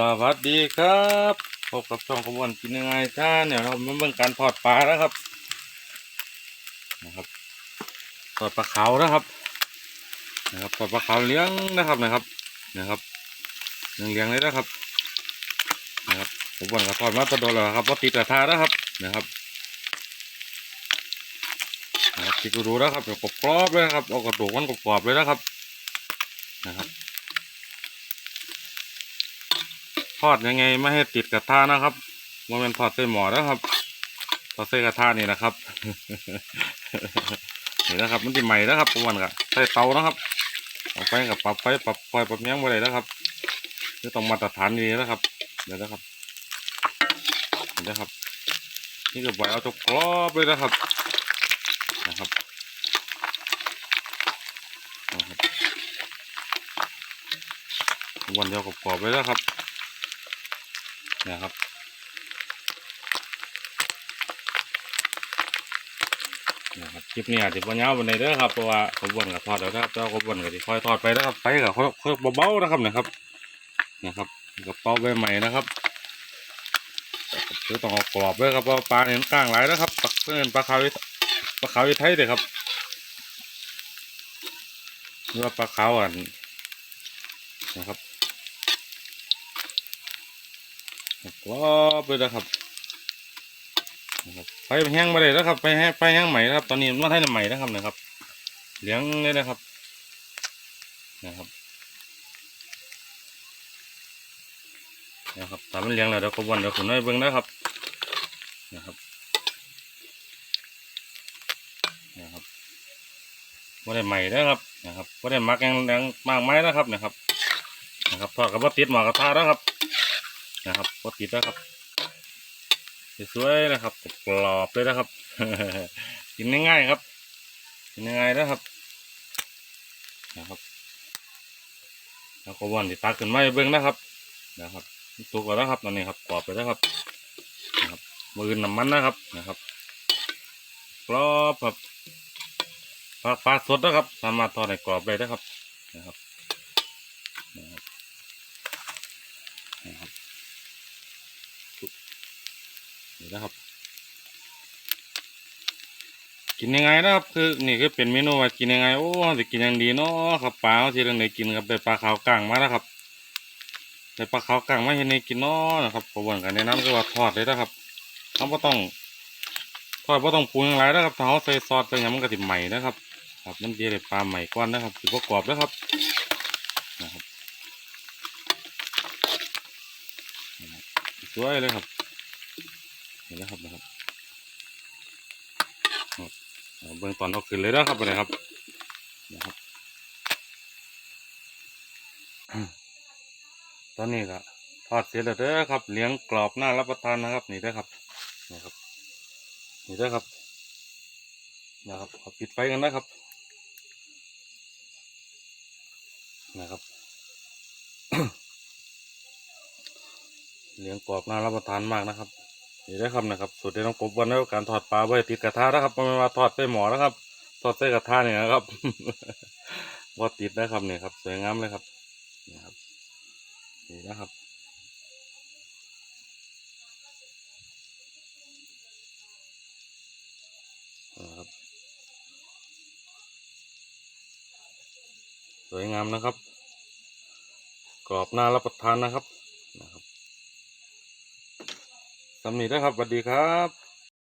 สวัสดีครับพบกับช่องขบวนกินยังไงท่านเนี่ยเรามาเบิ่งการทอดปลาแล้วครับนะครับทอดปลาขาวนะครับ นะครับทอดปลาขาวเลี้ยงนะครับนะครับนะครับเลี้ยงเลี้ยงเลยนะครับนะครับผมบอกกับทอดมาตะโดนแล้วครับว่าติดกระทะนะครับนะครับนะครับติดดูๆนะครับเดี๋ยวกรอบเลยนะครับเอากระดูกมันกรอบเลยนะครับนะครับ ทอ ดยังไงไม่ให้ติดกระทะนะครับมันเป็นทอดใส่หม้อนะครับทอดใส่กระทะนี่นะครับนี่นะครับ มันจะใหม่นะครับประมาณกับใส่เตานะครับเอาไฟกับปรับไฟปรับไฟปรับเนี้ยงไปเลยนะครับนี่ต้องมาตรฐานดีนะครับ เดี๋ยวนะครับเห็นนะครับ นี่ก็ไว้เอาจกกรอบเลยนะครับนะครับนะครับวันเดียวกรอบๆเลยนะครับ นะครับ นะครับคลิปนี้อาจจะปัญญาววันในเด้อครับเพราะว่าขบวนกับทอดแล้วครับแต่ว่าขบวนก็จะคอยทอดไปนะครับไปกับค่อยเบาๆนะครับนะครับนะครับกระเป๋าใบใหม่นะครับคือต้องเอากรอบเลยครับเพราะปลาเนี่ยมันกลางหลายนะครับปลาเพื่อนปลาขาวปลาขาวไทยเด้อครับหรือว่าปลาขาวอันนะครับ กรอบเลยนะครับนะครับไฟแห้งมาเลยแล้วครับไฟแห้งไฟแห้งใหม่นะครับ ตอนนี้มันให้ใหม่นะครับนะครับเลี้ยงเลยนะครับ นะครับนะครับตอนมันเลี้ยงแล้วเดี๋ยวก็วันเดี๋ยวขุนน้อยเบิ้งนะครับนะครับนะครับไม่ได้ใหม่นะครับนะครับไม่ได้มักยังแรงมากไม้นะครับนะครับนะครับทอดกับว่าติดหมอกระทะนะครับ นะครับก็ติดแล้วครับสวยๆนะครับกรอบเลยนะครับ กินง่ายๆครับกินง่ายๆนะครับ นะครับ แล้วก็วันที่ตักขึ้นมาให้เบิ้งนะครับ นะครับสุกแล้วนะครับตอนนี้ครับกรอบไปแล้วครับนะครับ มือน้ำมันนะครับนะครับกรอบครับปลาปลาสดนะครับ สามารถทอดให้กรอบได้นะครับนะครับนะครับ นี่นะครับ กินยังไงนะครับ คือนี่คือเป็นเมนูว่ากินยังไงโอ้จะกินยังดีเนาะครับปลาที่เราได้กินกับได้ปลาขาวกลางมาแล้วครับได้ปลาขาวกลางมาเห็นในกินเนาะนะครับกระบวนการแนะนำก็ว่าทอดเลยนะครับเราไม่ต้องทอดไม่ต้องปรุงอย่างไรนะครับถ้าเราใส่ซอสไปอย่างมันก็ติใหม่นะครับ ครับมันจะได้ปลาใหม่ก้อนนะครับถือว่ากรอบนะครับนะครับนะครับสวยเลยครับ นแล้วครับนะครับเบื้องตอนเอาขึ้นเลยนะครับเลยครับนะครับ ตอนนี้ก็ทอดเสร็จแล้วเด้อครับเลี้ยงกรอบน่ารับประทานนะครับ นี่เด้ครับนะครับ นี่เด้ครับนะครับขอปิดไฟกันนะครับนะครับเลี้ยงกรอบน่ารับประทานมากนะครับ นี่ได้ครับนะครับสูตรเด็ดของกบวันแล้การทอดปลาไว้ติดกระทะนะครับไม่ว่าทอดใส่หมอนะครับทอดใส่กระทะเนี่ยนะครับว่าติดนะครับเนี่ยครับ สวยงามเลยครับนี่ครับนี่นะครับนะครับสวยงามนะครับ กรอบน่ารับประทานนะครับ สำนีนะครับสวัสดีครับ